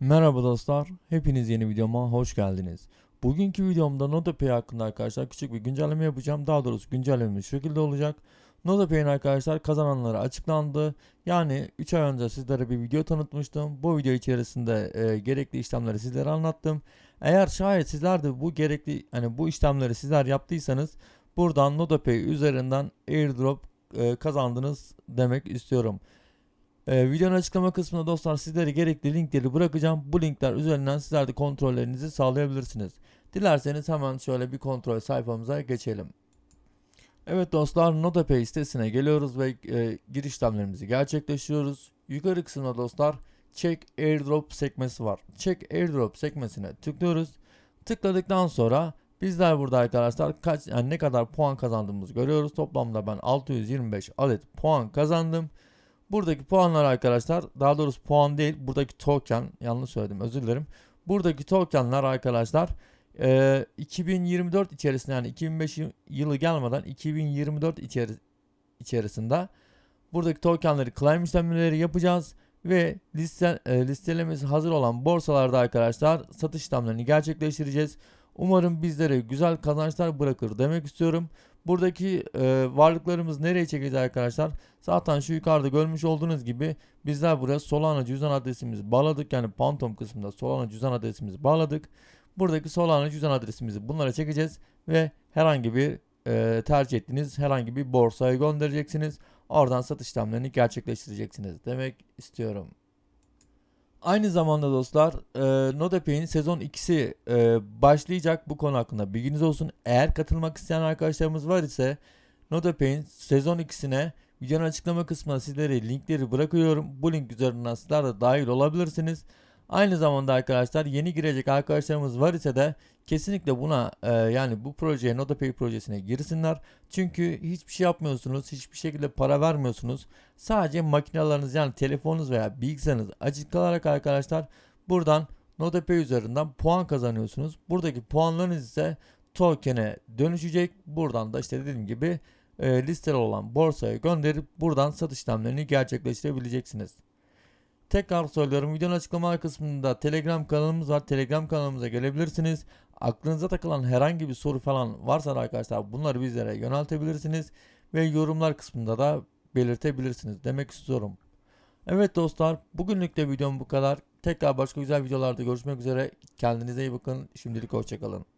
Merhaba dostlar, hepiniz yeni videoma hoş geldiniz. Bugünkü videomda NotaPay hakkında arkadaşlar küçük bir güncelleme yapacağım. Daha doğrusu güncellememiz şu şekilde olacak. NotaPay'in arkadaşlar kazananları açıklandı. Yani 3 ay önce sizlere bir video tanıtmıştım. Bu video içerisinde e, gerekli işlemleri sizlere anlattım. Eğer şayet sizler de bu gerekli hani bu işlemleri sizler yaptıysanız buradan NotaPay üzerinden airdrop e, kazandınız demek istiyorum. Ee, videonun açıklama kısmında dostlar sizlere gerekli linkleri bırakacağım. Bu linkler üzerinden sizler de kontrollerinizi sağlayabilirsiniz. Dilerseniz hemen şöyle bir kontrol sayfamıza geçelim. Evet dostlar NotaPay sitesine geliyoruz ve e, giriş işlemlerimizi gerçekleştiriyoruz. Yukarı kısımda dostlar Check Airdrop sekmesi var. Check Airdrop sekmesine tıklıyoruz. Tıkladıktan sonra bizler burada arkadaşlar kaç yani ne kadar puan kazandığımızı görüyoruz. Toplamda ben 625 adet puan kazandım. Buradaki puanlar arkadaşlar daha doğrusu puan değil buradaki token yanlış söyledim özür dilerim. Buradaki tokenlar arkadaşlar e, 2024 içerisinde yani 2005 yı- yılı gelmeden 2024 içeri, içerisinde buradaki tokenleri claim işlemleri yapacağız ve liste, e, listelemesi hazır olan borsalarda arkadaşlar satış işlemlerini gerçekleştireceğiz. Umarım bizlere güzel kazançlar bırakır demek istiyorum. Buradaki e, varlıklarımız nereye çekeceğiz arkadaşlar? Zaten şu yukarıda görmüş olduğunuz gibi bizler buraya Solana cüzdan adresimizi bağladık. Yani Phantom kısmında Solana cüzdan adresimizi bağladık. Buradaki Solana cüzdan adresimizi bunlara çekeceğiz ve herhangi bir e, tercih ettiğiniz herhangi bir borsaya göndereceksiniz. Oradan satış işlemlerini gerçekleştireceksiniz demek istiyorum. Aynı zamanda dostlar e, NodePay'in sezon 2'si e, başlayacak bu konu hakkında bilginiz olsun. Eğer katılmak isteyen arkadaşlarımız var ise NodePay'in sezon 2'sine videonun açıklama kısmına sizlere linkleri bırakıyorum. Bu link üzerinden sizler de dahil olabilirsiniz. Aynı zamanda arkadaşlar yeni girecek arkadaşlarımız var ise de kesinlikle buna e, yani bu projeye NodePay projesine girsinler. Çünkü hiçbir şey yapmıyorsunuz, hiçbir şekilde para vermiyorsunuz. Sadece makineleriniz yani telefonunuz veya bilgisayarınız açık kalarak arkadaşlar buradan NodePay üzerinden puan kazanıyorsunuz. Buradaki puanlarınız ise token'e dönüşecek. Buradan da işte dediğim gibi e, listeli olan borsaya gönderip buradan satış işlemlerini gerçekleştirebileceksiniz. Tekrar söylüyorum videonun açıklama kısmında Telegram kanalımız var. Telegram kanalımıza gelebilirsiniz. Aklınıza takılan herhangi bir soru falan varsa da arkadaşlar bunları bizlere yöneltebilirsiniz. Ve yorumlar kısmında da belirtebilirsiniz demek istiyorum. Evet dostlar bugünlük de videom bu kadar. Tekrar başka güzel videolarda görüşmek üzere. Kendinize iyi bakın. Şimdilik hoşçakalın.